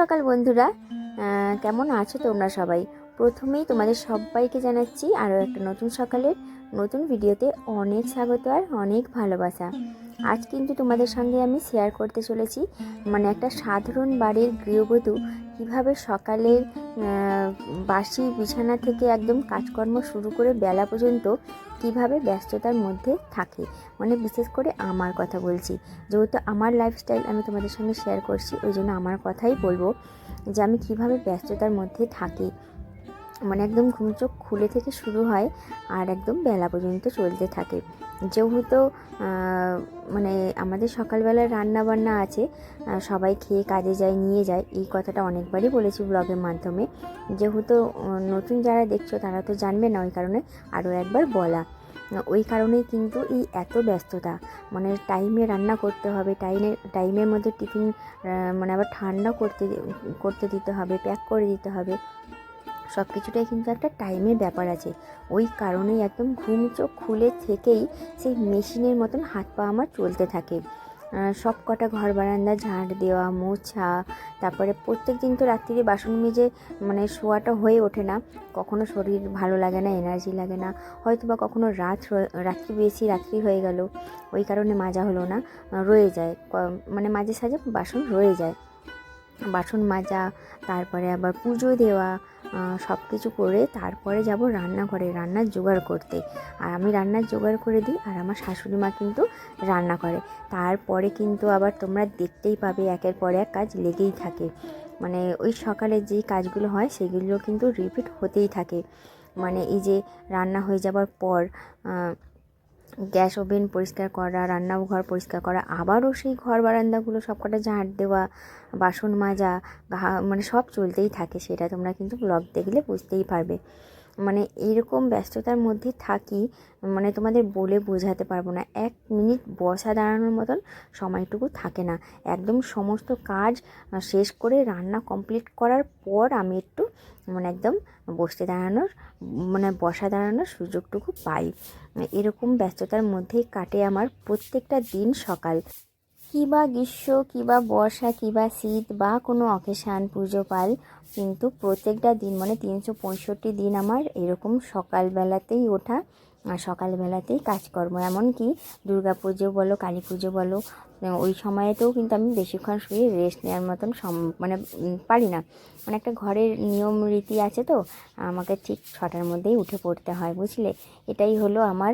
সকাল বন্ধুরা। কেমন আছো তোমরা সবাই? প্রথমেই তোমাদের সবাইকে জানাচ্ছি আরও একটা নতুন সকালের নতুন ভিডিওতে অনেক স্বাগত আর অনেক ভালোবাসা। আজ কিন্তু তোমাদের সঙ্গে আমি শেয়ার করতে চলেছি। মানে একটা সাধারণ বাড়ির গৃহবধূ কীভাবে সকালের বাসি বিছানা থেকে একদম কাজকর্ম শুরু করে বেলা পর্যন্ত কীভাবে ব্যস্ততার মধ্যে থাকে। মানে বিশেষ করে আমার কথা বলছি। যেহেতু আমার লাইফস্টাইল আমি তোমাদের সঙ্গে শেয়ার করছি, ওই জন্য আমার কথাই বলব যে আমি কীভাবে ব্যস্ততার মধ্যে থাকি। মানে একদম ঘুম চোখ খুলে থেকে শুরু হয় আর একদম বেলা পর্যন্ত চলতে থাকে। যেহেতু মানে আমাদের সকালবেলায় রান্না বান্না আছে সবাই খেয়ে কাজে যায়, নিয়ে যায়, এই কথাটা অনেকবারই বলেছি ব্লগের মাধ্যমে। যেহেতু নতুন যারা দেখছ তারা তো জানবে না ওই কারণে আরও একবার বলা। ওই কারণেই কিন্তু এই এত ব্যস্ততা মানে টাইমে রান্না করতে হবে, টাইমে, টাইমের মধ্যে টিফিন মানে আবার ঠান্ডা করতে করতে দিতে হবে, প্যাক করে দিতে হবে। সব কিছুটাই কিন্তু একটা টাইমের ব্যাপার আছে। ওই কারণেই একদম ঘুম চোখ খুলে থেকেই সেই মেশিনের মতন হাত পা আমার চলতে থাকে। সব কটা ঘর বারান্দা, ঝাঁট দেওয়া, মোছা, তারপরে প্রত্যেক দিন তো রাত্রিরে বাসন মেজে মানে শোয়াটা হয়ে ওঠে না। কখনো শরীর ভালো লাগে না এনার্জি লাগে না। হয়তো বা কখনো রাত রাত্রি বেশি রাত্রি হয়ে গেল, ওই কারণে মাজা হলো না রয়ে যায়। মানে মাঝে সাঝে বাসন রয়ে যায়। বাসন মাজা, তারপরে আবার পুজো দেওয়া সব কিছু করে তারপরে যাব রান্নাঘরে রান্নার জোগাড় করতে। আর আমি রান্নার জোগাড় করে দিই আর আমার শাশুড়ি মা কিন্তু রান্না করে। তারপরে কিন্তু আবার তোমরা দেখতেই পাবে একের পর এক কাজ লেগেই থাকে। মানে ওই সকালে যে কাজগুলো হয় সেগুলো কিন্তু রিপিট হতেই থাকে। মানে এই যে রান্না হয়ে যাবার পর গ্যাস ওভেন পরিষ্কার করা, রান্নাঘর পরিষ্কার করা, আবারও সেই ঘর বারান্দাগুলো সবকটা ঝাঁট দেওয়া, বাসন মাজা মানে সব চলতেই থাকে, সেটা তোমরা কিন্তু ব্লগ দেখলে বুঝতেই পারবে। মানে এরকম ব্যস্ততার মধ্যে থাকি মানে তোমাদের বলে বোঝাতে পারব না। এক মিনিট বসা দাঁড়ানোর মতন সময়টুকু থাকে না। একদম সমস্ত কাজ শেষ করে রান্না কমপ্লিট করার পর আমি একটু মানে একদম বসতে দাঁড়ানোর মানে বসা দাঁড়ানোর সুযোগটুকু পাই। এরকম ব্যস্ততার মধ্যেই কাটে আমার প্রত্যেকটা দিন সকাল। কী বা গ্রীষ্ম কী বা বর্ষা কী বা শীত বা কোনো অকেশান পুজো, পাল কিন্তু প্রত্যেকটা দিন মানে তিনশো পঁয়ষট্টি দিন আমার এরকম সকালবেলাতেই ওঠা আর সকালবেলাতেই কাজকর্ম। এমনকি দুর্গা পুজো বলো কালী পুজো বলো ওই সময়েতেও কিন্তু আমি বেশিক্ষণ শুয়ে রেস্ট নেওয়ার মতন সম মানে পারি না। মানে একটা ঘরের নিয়ম রীতি আছে তো, আমাকে ঠিক ছটার মধ্যেই উঠে পড়তে হয়, বুঝলে? এটাই হলো আমার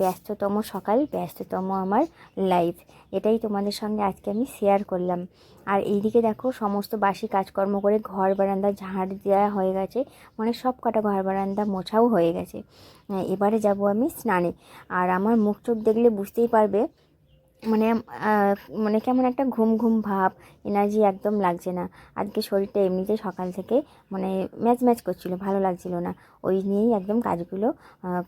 ব্যস্ততম সকাল, ব্যস্ততম আমার লাইফ এটাই তোমাদের সঙ্গে আজকে আমি শেয়ার করলাম। আর এইদিকে দেখো, সমস্ত বাসি কাজকর্ম করে ঘর বারান্দা ঝাড় দেওয়া হয়ে গেছে মানে সব কটা ঘর বারান্দা মোছাও হয়ে গেছে। এবারে যাব আমি স্নানে। আর আমার মুখ চোখ দেখলে বুঝতেই পারবে মানে মানে কেমন একটা ঘুম ঘুম ভাব এনার্জি একদম লাগছে না। আজকে শরীরটা এমনিতে সকাল থেকে মানে ম্যাচ ম্যাচ করছিল, ভালো লাগছিল না। ওই নিয়েই একদম কাজগুলো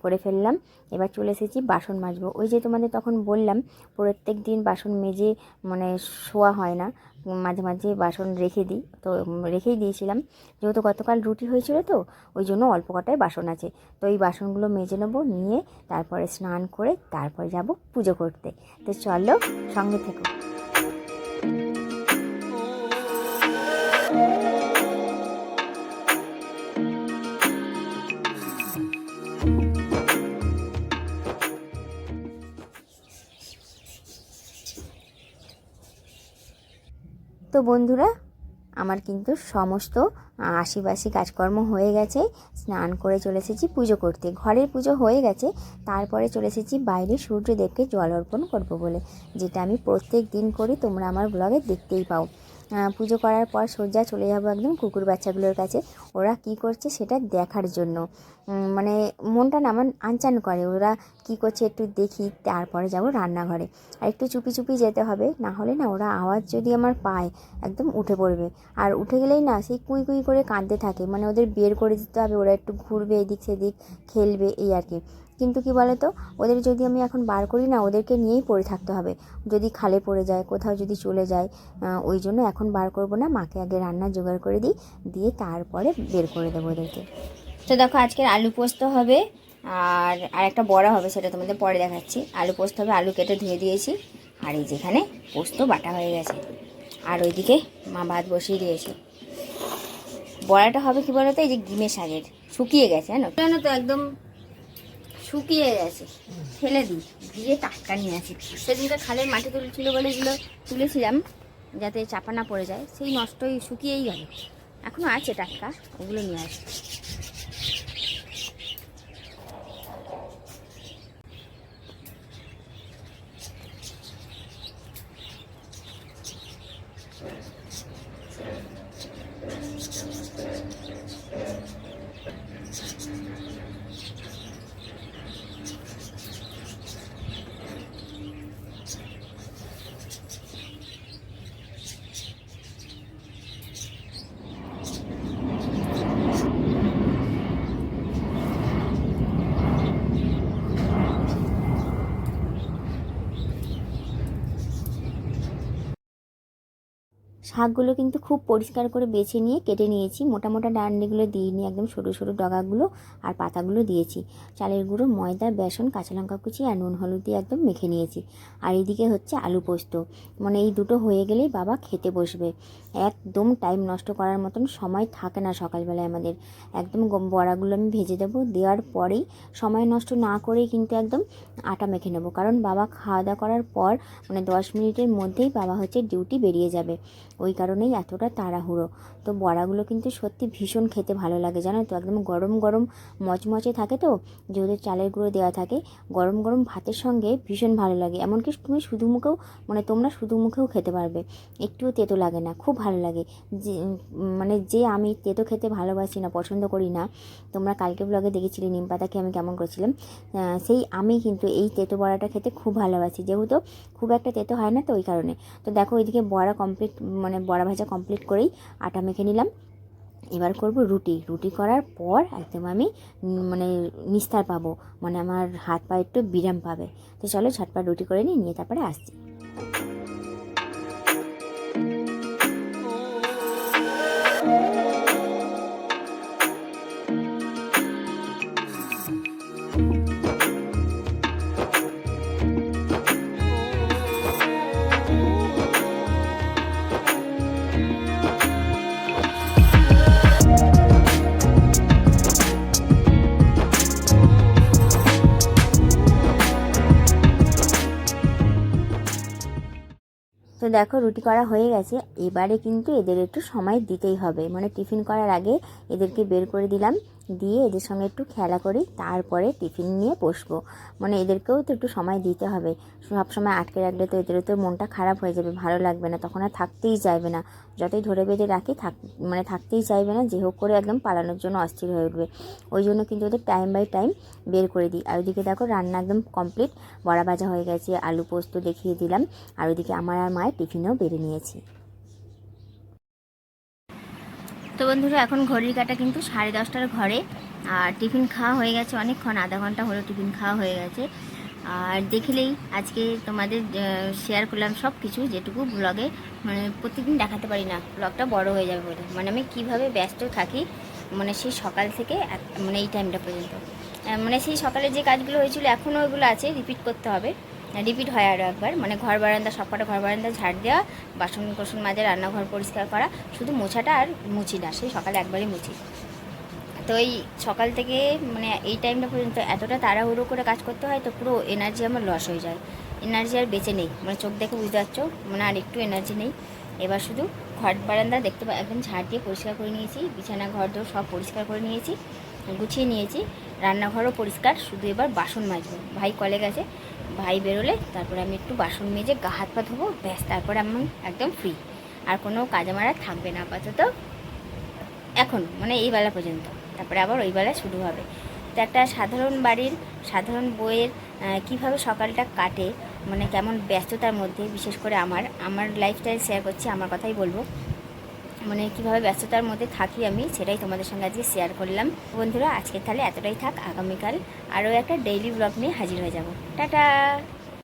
করে ফেললাম। এবার চলে এসেছি বাসন মাজবো। ওই যে তোমাদের তখন বললাম, প্রত্যেক দিন বাসন মেজে মানে শোয়া হয় না। মাঝে মাঝে বাসন রেখে দিই। তো রেখেই দিয়েছিলাম। যেহেতু গতকাল রুটি হয়েছিল তো, ওই জন্য অল্প কটায় বাসন আছে। তো এই বাসনগুলো মেজে নেব, নিয়ে তারপরে স্নান করে তারপরে যাব পুজো করতে। তো চলো সঙ্গে থেকো। তো বন্ধুরা, আমার কিন্তু সমস্ত আশেপাশে কাজকর্ম হয়ে গেছে। স্নান করে চলে এসেছি পুজো করতে। ঘরের পুজো হয়ে গেছে, তারপরে চলে এসেছি বাইরে সূর্যদেবকে জল অর্পণ করব বলে, যেটা আমি প্রত্যেক দিন করি, তোমরা আমার ব্লগে দেখতেই পাও। পুজো করার পর সোজা চলে যাব একদম কুকুর বাচ্চাগুলোর কাছে। ওরা কি করছে সেটা দেখার জন্য। মানে মনটা না আমার আনচান করে। ওরা কি করছে একটু দেখি, তারপরে যাব রান্নাঘরে। আর একটু চুপি চুপি যেতে হবে, না হলে না ওরা আওয়াজ যদি আমার পায়, একদম উঠে পড়বে। আর উঠে গেলেই না সেই কুই কুই করে কাঁদতে থাকে। মানে ওদের বের করে দিতে হবে, ওরা একটু ঘুরবে এদিক সেদিক, খেলবে, এই আর কি। কিন্তু কি বলো তো ওদের যদি আমি এখন বার করি না, ওদেরকে নিয়েই পড়ে থাকতে হবে। যদি খালে পড়ে যায়, কোথাও যদি চলে যায় ওই জন্য এখন বার করব না। মাকে আগে রান্না জোগাড় করে দিই, দিয়ে তারপরে বের করে দেবো ওদেরকে। তো দেখো, আজকের আলু পোস্ত হবে, আর আর একটা বড়া হবে, সেটা তোমাদের পরে দেখাচ্ছি। আলু পোস্ত হবে, আলু কেটে ধুয়ে দিয়েছি, আর এই যেখানে পোস্ত বাটা হয়ে গেছে। আর ওইদিকে মা ভাত বসিয়ে দিয়েছে। বড়াটা হবে কি বলতো? এই যে ডিমের শাকের। শুকিয়ে গেছে, জানো? জানো তো, একদম শুকিয়ে গেছে। ফেলে দিই, দিয়ে টাটকা নিয়ে আসি। সেদিনকে খালের মাটি তুলেছিল বলে এগুলো তুলেছিলাম, যাতে চাপা না পড়ে যায়। সেই নষ্টই শুকিয়েই গেল। এখনও আছে টাটকা, ওগুলো নিয়ে আসি। শাকগুলো কিন্তু খুব পরিষ্কার করে বেছে নিয়ে কেটে নিয়েছি। মোটা মোটা ডান্ডিগুলো দিয়ে নিয়ে একদম সরু সরু ডগাগুলো আর পাতাগুলো দিয়েছি। চালের গুঁড়ো, ময়দা, বেসন, কাঁচা লঙ্কা কুচি আর নুন হলুদ দিয়ে একদম মেখে নিয়েছি। আর এইদিকে হচ্ছে আলু পোস্ত। মানে এই দুটো হয়ে গেলেই বাবা খেতে বসবে। একদম টাইম নষ্ট করার মতন সময় থাকে না সকালবেলায় আমাদের। একদম বড়াগুলো আমি ভেজে দেবো। দেওয়ার পরেই সময় নষ্ট না করেই কিন্তু একদম আটা মেখে নেব। কারণ বাবা খাওয়া দাওয়া করার পর মানে দশ মিনিটের মধ্যেই বাবা হচ্ছে ডিউটি বেরিয়ে যাবে। ওই কারণেই এতটা তাড়াহুড়ো। তো বড়াগুলো কিন্তু সত্যি ভীষণ খেতে ভালো লাগে, জানো তো? একদম গরম গরম মচমচে থাকে তো, যেহেতু চালের গুঁড়ো দেওয়া থাকে, গরম গরম ভাতের সঙ্গে ভীষণ ভালো লাগে। এমনকি তুমি শুধু মুখেও মানে তোমরা শুধু মুখেও খেতে পারবে। একটুও তেতো লাগে না, খুব ভালো লাগে। যে মানে যে আমি তেতো খেতে ভালোবাসি না, পছন্দ করি না, তোমরা কালকে ব্লগে দেখেছিলে, নিম পাতাকে আমি কেমন করেছিলাম? সেই আমি কিন্তু এই তেতো বড়াটা খেতে খুব ভালোবাসি। যেহেতু খুব একটা তেতো হয় না তো ওই কারণে। তো দেখো, ওইদিকে বড়া কমপ্লিট মানে বড়া ভাজা কমপ্লিট করেই আটা মেখে নিলাম। এবার করব রুটি। রুটি করার পর একদম আমি মানে নিস্তার পাবো। মানে আমার হাত পা একটু বিরাম পাবে। তো চলো ঝটপট রুটি করে নিই, নিয়ে তারপরে আসছি। দেখো, রুটি করা হয়ে গেছে। এবারে কিন্তু এদের একটু সময় দিতেই হবে। মানে টিফিন করার আগে এদেরকে বের করে দিলাম। দিয়ে এদের সঙ্গে একটু খেলা করি, তারপরে টিফিন নিয়ে বসবো। মানে এদেরকেও তো একটু সময় দিতে হবে। সব সময় আটকে রাখলে তো এদেরও তো মনটা খারাপ হয়ে যাবে, ভালো লাগবে না, তখন আর থাকতেই চাইবে না। যতই ধরে বেঁধে রাখি, থাক মানে থাকতেই চাইবে না, যে হোক করে একদম পালানোর জন্য অস্থির হয়ে উঠবে। ওই জন্য কিন্তু ওদের টাইম বাই টাইম বের করে দিই। আর ওইদিকে দেখো রান্না একদম কমপ্লিট বড়া ভাজা হয়ে গেছে, আলু পোস্ত দেখিয়ে দিলাম। আর ওইদিকে আমার আর মায়ের টিফিনেও বেড়ে নিয়েছি। তো বন্ধুরা, এখন ঘড়ির কাটা কিন্তু সাড়ে দশটার ঘরে। আর টিফিন খাওয়া হয়ে গেছে অনেকক্ষণ, আধা ঘণ্টা হলো টিফিন খাওয়া হয়ে গেছে। আর দেখলেই আজকে তোমাদের শেয়ার করলাম সব কিছু যেটুকু ব্লগে মানে প্রতিদিন দেখাতে পারি না ব্লগটা বড় হয়ে যাবে বলে। মানে আমি কীভাবে ব্যস্ত থাকি মানে সেই সকাল থেকে মানে এই টাইমটা পর্যন্ত। মানে সেই সকালে যে কাজগুলো হয়েছিল এখনও ওইগুলো আছে রিপিট করতে হবে। রিপিট হয় আরও একবার। মানে ঘর বারান্দা, সবকটা ঘর বারান্দা ঝাড় দেওয়া বাসন কোসন মাজা, রান্নাঘর পরিষ্কার করা, শুধু মোছাটা আর মুছি না, সেই সকালে একবারই মুছি। তো এই সকাল থেকে মানে এই টাইমটা পর্যন্ত এতটা তাড়াহুড়ো করে কাজ করতে হয়, তো পুরো এনার্জি আমার লস হয়ে যায়। এনার্জি আর বেঁচে নেই মানে চোখ দেখে বুঝতে পারছ মানে আর একটু এনার্জি নেই। এবার শুধু ঘর বারান্দা দেখতে একদম ঝাড় দিয়ে পরিষ্কার করে নিয়েছি, বিছানা ঘর দোর সব পরিষ্কার করে নিয়েছি। গুছিয়ে নিয়েছি। রান্নাঘরও পরিষ্কার, শুধু এবার বাসন মাজবো। ভাই কলে গেছে, ভাই বেরোলে তারপরে আমি একটু বাসন মেজে গা হাত পা ধোবো, ব্যাস, তারপরে আমি একদম ফ্রি আর কোনো কাজ আমার আর থাকবে না, আপাতত। এখন মানে এই বেলা পর্যন্ত। তারপরে আবার ওই বেলা শুরু হবে। তো একটা সাধারণ বাড়ির, সাধারণ বইয়ের কীভাবে সকালটা কাটে মানে কেমন ব্যস্ততার মধ্যে, বিশেষ করে আমার আমার লাইফস্টাইল শেয়ার করছি, আমার কথাই বলব। মানে কীভাবে ব্যস্ততার মধ্যে থাকি আমি সেটাই তোমাদের সঙ্গে আজকে শেয়ার করলাম। বন্ধুরা, আজকে তাহলে এতটাই থাক, আগামীকাল আরও একটা ডেইলি ব্লগ নিয়ে হাজির হয়ে যাব। টাটা!